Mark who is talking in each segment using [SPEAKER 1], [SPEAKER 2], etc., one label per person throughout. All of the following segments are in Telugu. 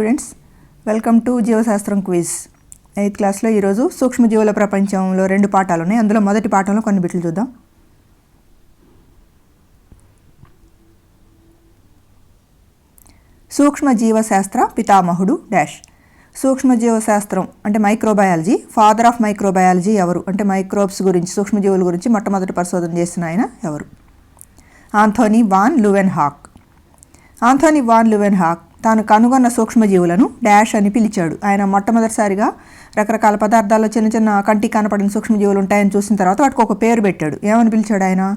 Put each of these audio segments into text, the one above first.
[SPEAKER 1] స్టూడెంట్స్ వెల్కమ్ టు జీవశాస్త్రం క్విజ్. ఎయిత్ క్లాస్లో ఈరోజు సూక్ష్మజీవుల ప్రపంచంలో రెండు పాఠాలు ఉన్నాయి. అందులో మొదటి పాఠంలో కొన్ని బిట్లు చూద్దాం. సూక్ష్మజీవశాస్త్ర పితామహుడు డాష్. సూక్ష్మజీవశాస్త్రం అంటే మైక్రోబయాలజీ. ఫాదర్ ఆఫ్ మైక్రోబయాలజీ ఎవరు? అంటే మైక్రోబ్స్ గురించి సూక్ష్మజీవుల గురించి మొట్టమొదటి పరిశోధన చేసిన ఆయన ఎవరు? Anthony van Leeuwenhoek Anthony van Leeuwenhoek తాను కనుగొన్న సూక్ష్మజీవులను డాష్ అని పిలిచాడు. ఆయన మొట్టమొదటిసారిగా రకరకాల పదార్థాల్లో చిన్న చిన్న కంటికి కనపడిన సూక్ష్మజీవులు ఉంటాయని చూసిన తర్వాత వాటికి ఒక పేరు పెట్టాడు. ఏమని పిలిచాడు ఆయన?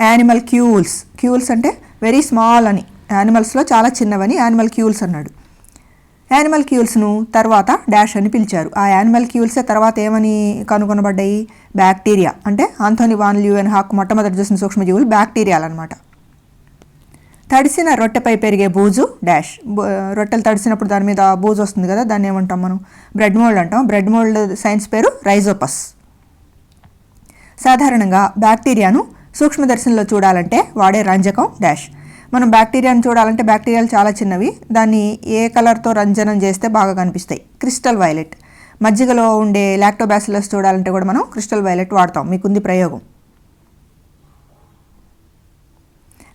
[SPEAKER 1] యానిమల్ క్యూల్స్ క్యూల్స్ అంటే వెరీ స్మాల్ అని. యానిమల్స్లో చాలా చిన్నవని యానిమల్ క్యూల్స్ అన్నాడు. యానిమల్ క్యూల్స్ను తర్వాత డాష్ అని పిలిచారు. ఆ యానిమల్ క్యూల్సే తర్వాత ఏమని కనుగొనబడ్డాయి? బ్యాక్టీరియా అంటే ఆంథోనీ వాన్ ల్యూవెన్ హాక్ మొట్టమొదటి చూసిన సూక్ష్మజీవులు బ్యాక్టీరియాలు అనమాట తడిసిన రొట్టెపై పెరిగే బూజు డాష్. రొట్టెలు తడిసినప్పుడు దాని మీద బూజు వస్తుంది కదా దాన్ని ఏమంటాం మనం? బ్రెడ్ మోల్డ్ అంటాం. బ్రెడ్ మోల్డ్ సైన్స్ పేరు రైజోపస్. సాధారణంగా బ్యాక్టీరియాను సూక్ష్మదర్శనంలో చూడాలంటే వాడే రంజకం డాష్. మనం బ్యాక్టీరియాను చూడాలంటే బ్యాక్టీరియాలు చాలా చిన్నవి. దాన్ని ఏ కలర్తో రంజనం చేస్తే బాగా కనిపిస్తాయి? Crystal violet. మజ్జిగలో ఉండే లాక్టోబాసిలస్ చూడాలంటే కూడా మనం క్రిస్టల్ వైలెట్ వాడతాం. మీకుంది ప్రయోగం.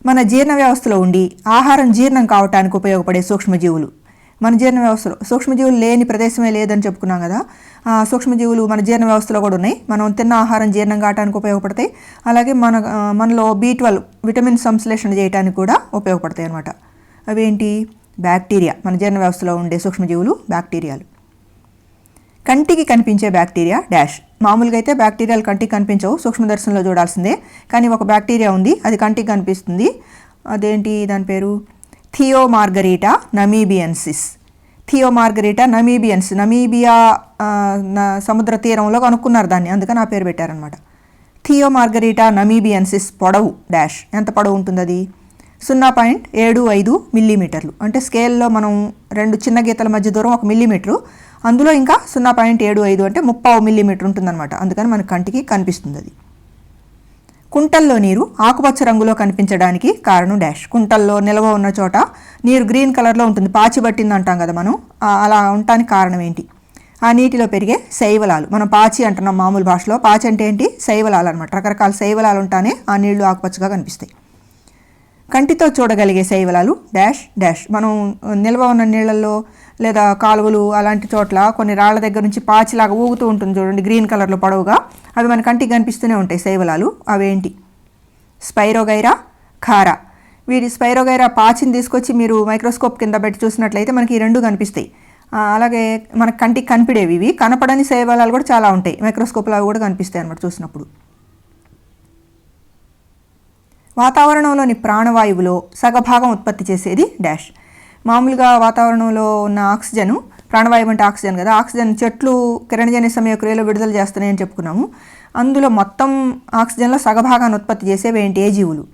[SPEAKER 1] మన జీర్ణ వ్యవస్థలో ఉండి ఆహారం జీర్ణం కావటానికి ఉపయోగపడే సూక్ష్మజీవులు. మన జీర్ణ వ్యవస్థలో సూక్ష్మజీవులు లేని ప్రదేశమే లేదని చెప్పుకున్నాం కదా. సూక్ష్మజీవులు మన జీర్ణ వ్యవస్థలో కూడా ఉన్నాయి. మనం తిన్న ఆహారం జీర్ణం కావడానికి ఉపయోగపడతాయి. అలాగే మన మనలో బీ ట్వెల్వ్ విటమిన్ సంశ్లేషణ చేయడానికి కూడా ఉపయోగపడతాయి అన్నమాట. అవేంటి? బ్యాక్టీరియా. మన జీర్ణ వ్యవస్థలో ఉండే సూక్ష్మజీవులు బ్యాక్టీరియాలు. కంటికి కనిపించే బ్యాక్టీరియా డాష్. మామూలుగా అయితే బ్యాక్టీరియాలు కంటికి కనిపించవు సూక్ష్మదర్శనంలో చూడాల్సిందే. కానీ ఒక బ్యాక్టీరియా ఉంది అది కంటికి కనిపిస్తుంది. అదేంటి దాని పేరు? Thiomargarita namibiensis. Thiomargarita namibiensis Namibia న- సముద్ర తీరంలో కనుక్కున్నారు దాన్ని అందుకని ఆ పేరు పెట్టారనమాట థియోమార్గరీటా నమీబియన్సిస్ పొడవు డాష్. ఎంత పొడవు ఉంటుంది అది సున్నా పాయింట్ ఏడు ఐదు మిల్లీమీటర్లు. అంటే స్కేల్లో మనం రెండు చిన్న గీతల మధ్య దూరం ఒక మిల్లీమీటరు. అందులో ఇంకా సున్నా పాయింట్ ఏడు ఐదు అంటే ముప్పావు మిల్లీమీటర్ ఉంటుందన్నమాట. అందుకని మన కంటికి కనిపిస్తుంది అది. కుంటల్లో నీరు ఆకుపచ్చ రంగులో కనిపించడానికి కారణం డాష్. కుంటల్లో నిల్వ ఉన్న చోట నీరు గ్రీన్ కలర్లో ఉంటుంది. పాచి పట్టింది అంటాం కదా మనం. అలా ఉండటానికి కారణం ఏంటి? ఆ నీటిలో పెరిగే శైవలాలు. మనం పాచి అంటున్నాం మామూలు భాషలో. పాచి అంటే ఏంటి? శైవలాలు అనమాట రకరకాల శైవలాలు ఉంటానే ఆ నీళ్ళు ఆకుపచ్చగా కనిపిస్తాయి. కంటితో చూడగలిగే శైవలాలు డాష్ డాష్. మనం నిల్వ ఉన్న నీళ్ళల్లో లేదా కాలువలు అలాంటి చోట్ల కొన్ని రాళ్ళ దగ్గర నుంచి పాచిలాగా ఊగుతూ ఉంటుంది చూడండి గ్రీన్ కలర్లో పొడవుగా. అవి మన కంటికి కనిపిస్తూనే ఉంటాయి శైవలాలు. అవేంటి? Spirogyra chara. వీరి స్పైరోగైరా పాచిని తీసుకొచ్చి మీరు మైక్రోస్కోప్ కింద పెట్టి చూసినట్లయితే మనకి ఈ రెండు కనిపిస్తాయి. అలాగే మన కంటికి కనిపడేవి ఇవి. కనపడని శైవలాలు కూడా చాలా ఉంటాయి. మైక్రోస్కోప్లో అవి కూడా కనిపిస్తాయి అన్నమాట చూసినప్పుడు. వాతావరణంలోని ప్రాణవాయువులో సగభాగం ఉత్పత్తి చేసేది డాష్. మామూలుగా వాతావరణంలో ఉన్న ఆక్సిజన్ ప్రాణవాయువు అంటే ఆక్సిజన్ కదా ఆక్సిజన్ చెట్లు కిరణజన్య సమయక్రియలో విడుదల చేస్తున్నాయని చెప్పుకున్నాము. అందులో మొత్తం ఆక్సిజన్లో సగభాగాన్ని ఉత్పత్తి చేసేవి ఏంటి? ఏ జీవులు?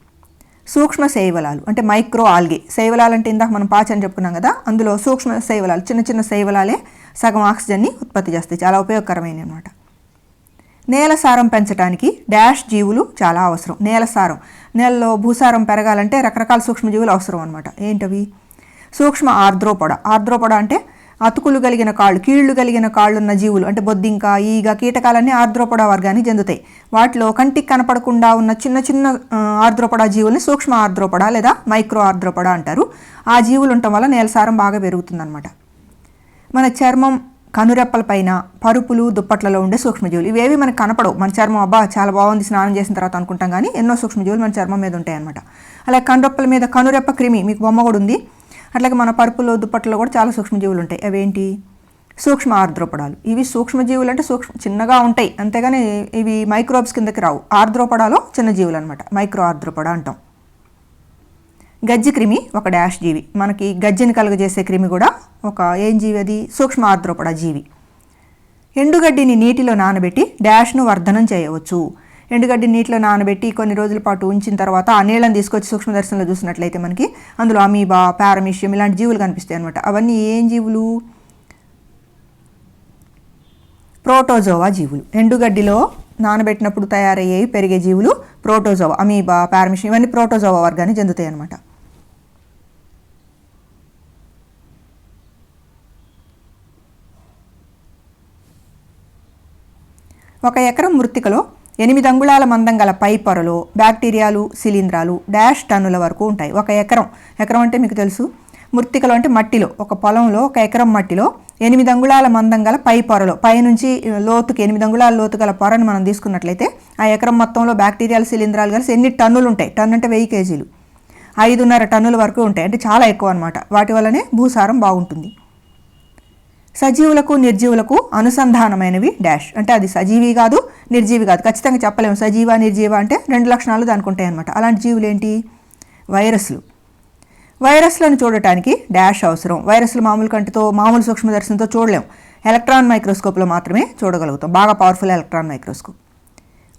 [SPEAKER 1] సూక్ష్మ శైవలాలు అంటే మైక్రో ఆల్గే. శైవలాలు అంటే ఇందాక మనం పాచని అని చెప్పుకున్నాం కదా అందులో సూక్ష్మ శైవలాలు చిన్న చిన్న శైవలాలే సగం ఆక్సిజన్ని ఉత్పత్తి చేస్తాయి. చాలా ఉపయోగకరమైనవి అన్నమాట. నేల సారం పెంచడానికి డాష్ జీవులు చాలా అవసరం. నేల సారం నేలలో భూసారం పెరగాలంటే రకరకాల సూక్ష్మజీవులు అవసరం అనమాట ఏంటవి? సూక్ష్మ ఆర్ద్రోపొడ. ఆర్ద్రోపొడ అంటే అతుకులు కలిగిన కాళ్ళు కీళ్ళు కలిగిన కాళ్ళు ఉన్న జీవులు. అంటే బొద్దింక ఈగ కీటకాలన్నీ ఆర్ద్రోపొడ వర్గానికి చెందుతాయి. వాటిలో కంటికి కనపడకుండా ఉన్న చిన్న చిన్న ఆర్ద్రోపడ జీవుల్ని సూక్ష్మ ఆర్ద్రోపడ లేదా మైక్రో ఆర్ద్రోపడ అంటారు. ఆ జీవులు ఉండటం వల్ల నేల సారం బాగా పెరుగుతుందన్నమాట. మన చర్మం కనురెప్పల పైన పరుపులు దుప్పట్లలో ఉండే సూక్ష్మజీవులు. ఇవేవి మనకు కనపడవు. మన చర్మం అబ్బా చాలా బాగుంది స్నానం చేసిన తర్వాత అనుకుంటాం కానీ ఎన్నో సూక్ష్మజీవులు మన చర్మం మీద ఉంటాయి అనమాట అలాగే కనురెప్పల మీద కనురెప్ప క్రిమి మీకు బొమ్మ కూడా ఉంది. అట్లాగే మన పరుపులో దుప్పట్లో కూడా చాలా సూక్ష్మజీవులు ఉంటాయి. అవేంటి? సూక్ష్మ ఆర్ద్రోపడాలు. ఇవి సూక్ష్మజీవులు అంటే సూక్ష్మ చిన్నగా ఉంటాయి. అంతేగాని ఇవి మైక్రోబ్స్ కిందకి రావు. ఆర్ద్రోపడాలో చిన్న జీవులు అనమాట మైక్రో ఆర్ద్రోపడ అంటాం. గజ్జి క్రిమి ఒక డాష్ జీవి. మనకి గజ్జిని కలుగజేసే క్రిమి కూడా ఒక ఏం జీవి అది? సూక్ష్మ ఆర్ద్రోపడ జీవి. ఎండుగడ్డిని నీటిలో నానబెట్టి డాష్ను వర్ధనం చేయవచ్చు. ఎండుగడ్డి నీటిలో నానబెట్టి కొన్ని రోజుల పాటు ఉంచిన తర్వాత ఆ నీళ్ళని తీసుకొచ్చి సూక్ష్మదర్శనంలో చూసినట్లయితే మనకి అందులో అమీబా పారమిషియం ఇలాంటి జీవులు కనిపిస్తాయి అనమాట అవన్నీ ఏం జీవులు? ప్రోటోజోవా జీవులు. ఎండుగడ్డిలో నానబెట్టినప్పుడు తయారయ్యేవి పెరిగే జీవులు ప్రోటోజోవా అమీబా పారమిషియం ఇవన్నీ ప్రోటోజోవా వర్గాన్ని చెందుతాయి అనమాట ఒక ఎకరం మృత్తికలో ఎనిమిది అంగుళాల మందం గల పై పొరలో బ్యాక్టీరియాలు శిలీంధ్రాలు డాష్ టన్నుల వరకు ఉంటాయి. ఒక ఎకరం. ఎకరం అంటే మీకు తెలుసు. మృతికలు అంటే మట్టిలో. ఒక పొలంలో ఒక ఎకరం మట్టిలో ఎనిమిది అంగుళాల మందం గల పై పొరలో. పైనుంచి లోతుకి ఎనిమిది అంగుళాల లోతు గల పొరను మనం తీసుకున్నట్లయితే ఆ ఎకరం మొత్తంలో బ్యాక్టీరియాలు శిలీంధ్రాలు కలిసి ఎన్ని టన్నులు ఉంటాయి? టన్ను అంటే వెయ్యి కేజీలు. ఐదున్నర టన్నుల వరకు ఉంటాయి. అంటే చాలా ఎక్కువ అనమాట వాటి వల్లనే భూసారం బాగుంటుంది. సజీవులకు నిర్జీవులకు అనుసంధానమైనవి డాష్. అంటే అది సజీవి కాదు నిర్జీవి కాదు. ఖచ్చితంగా చెప్పలేము. సజీవ నిర్జీవ అంటే రెండు లక్షణాలు దానికి ఉంటాయి అనమాట అలాంటి జీవులు ఏంటి? వైరస్లు. వైరస్లను చూడటానికి డాష్ అవసరం. వైరస్లు మామూలు కంటితో మామూలు సూక్ష్మదర్శనంతో చూడలేం ఎలక్ట్రాన్ మైక్రోస్కోప్లో మాత్రమే చూడగలుగుతాం. బాగా పవర్ఫుల్ ఎలక్ట్రాన్ మైక్రోస్కోప్.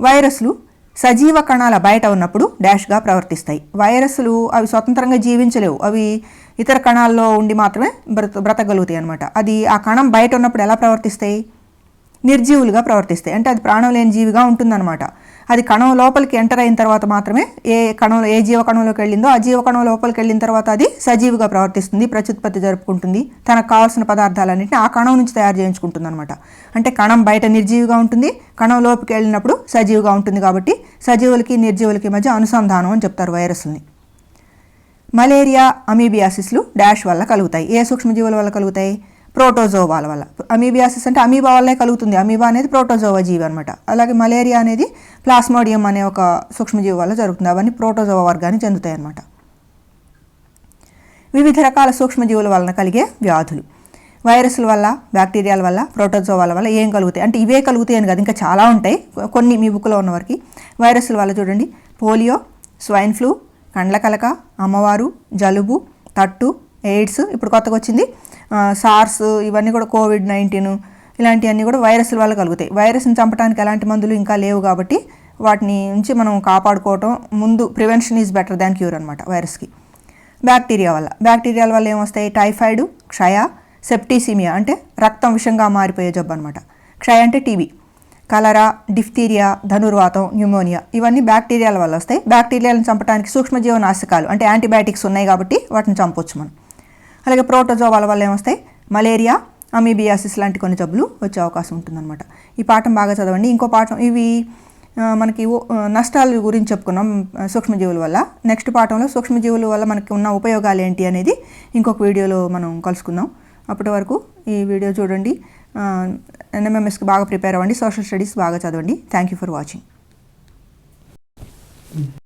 [SPEAKER 1] వైరస్లు సజీవ కణాల బయట ఉన్నప్పుడు డాష్గా ప్రవర్తిస్తాయి. వైరస్లు అవి స్వతంత్రంగా జీవించలేవు. అవి ఇతర కణాల్లో ఉండి మాత్రమే బ్రత బ్రతకగలుగుతాయి అనమాట అది ఆ కణం బయట ఉన్నప్పుడు ఎలా ప్రవర్తిస్తాయి? నిర్జీవులుగా ప్రవర్తిస్తాయి. అంటే అది ప్రాణం లేని జీవిగా ఉంటుందన్నమాట. అది కణం లోపలికి ఎంటర్ అయిన తర్వాత మాత్రమే ఏ కణంలో ఏ జీవ కణంలోకి వెళ్ళిందో ఆ జీవ కణం లోపలికి వెళ్ళిన తర్వాత అది సజీవిగా ప్రవర్తిస్తుంది ప్రత్యుత్పత్తి జరుపుకుంటుంది తనకు కావాల్సిన పదార్థాలన్నింటినీ ఆ కణం నుంచి తయారు చేయించుకుంటుంది అనమాట అంటే కణం బయట నిర్జీవిగా ఉంటుంది కణం లోపలికి వెళ్ళినప్పుడు సజీవిగా ఉంటుంది కాబట్టి సజీవులకి నిర్జీవులకి మధ్య అనుసంధానం అని చెప్తారు వైరస్ని. మలేరియా అమీబియాసిస్లు డాష్ వల్ల కలుగుతాయి. ఏ సూక్ష్మజీవుల వల్ల కలుగుతాయి? ప్రోటోజోవాల వల్ల. అమీబియాసిస్ అంటే అమీబా వల్లే కలుగుతుంది. అమీబా అనేది ప్రోటోజోవా జీవి అనమాట అలాగే మలేరియా అనేది ప్లాస్మోడియం అనే ఒక సూక్ష్మజీవి వల్ల జరుగుతుంది. అవన్నీ ప్రోటోజోవా వర్గానికి చెందుతాయి అనమాట వివిధ రకాల సూక్ష్మజీవుల వలన కలిగే వ్యాధులు. వైరస్ల వల్ల బ్యాక్టీరియాల వల్ల ప్రోటోజోవాల వల్ల ఏం కలుగుతాయి? అంటే ఇవే కలుగుతాయి అని కాదు ఇంకా చాలా ఉంటాయి. కొన్ని మీ బుక్లో ఉన్న వైరస్ల వల్ల చూడండి. పోలియో స్వైన్ ఫ్లూ కండ్ల కలక అమ్మవారు జలుబు తట్టు ఎయిడ్స్ ఇప్పుడు కొత్తగా వచ్చింది. సార్స్ ఇవన్నీ కూడా కోవిడ్ నైన్టీన్ ఇలాంటివన్నీ కూడా వైరస్ల వల్ల కలుగుతాయి. వైరస్ని చంపడానికి ఎలాంటి మందులు ఇంకా లేవు కాబట్టి వాటిని నుంచి మనం కాపాడుకోవటం ముందు prevention is better than cure అనమాట వైరస్కి. బ్యాక్టీరియా వల్ల. బ్యాక్టీరియాల వల్ల ఏమొస్తాయి? టైఫాయిడ్ క్షయ సెప్టిసిమియా అంటే రక్తం విషంగా మారిపోయే జబ్బు అనమాట క్షయ అంటే టీబీ. కలరా డిఫ్తీరియా ధనుర్వాతం న్యూమోనియా ఇవన్నీ బ్యాక్టీరియాల వల్ల వస్తాయి. బ్యాక్టీరియాలను చంపడానికి సూక్ష్మజీవనాశకాలు అంటే యాంటీబయాటిక్స్ ఉన్నాయి కాబట్టి వాటిని చంపొచ్చు మనం. అలాగే ప్రోటోజోవాల వల్ల ఏమొస్తాయి? మలేరియా అమీబియాసిస్ లాంటి కొన్ని జబ్బులు వచ్చే అవకాశం ఉంటుందన్నమాట. ఈ పాఠం బాగా చదవండి. ఇంకో పాఠం ఇవి మనకి నష్టాల గురించి చెప్పుకున్నాం సూక్ష్మజీవుల వల్ల. నెక్స్ట్ పాఠంలో సూక్ష్మజీవుల వల్ల మనకి ఉన్న ఉపయోగాలు ఏంటి అనేది ఇంకొక వీడియోలో మనం కలుసుకుందాం. అప్పటి వరకు ఈ వీడియో చూడండి. ఎన్ఎంఎంఎస్కి బాగా ప్రిపేర్ అవ్వండి సోషల్ స్టడీస్ బాగా చదవండి. Thank you for watching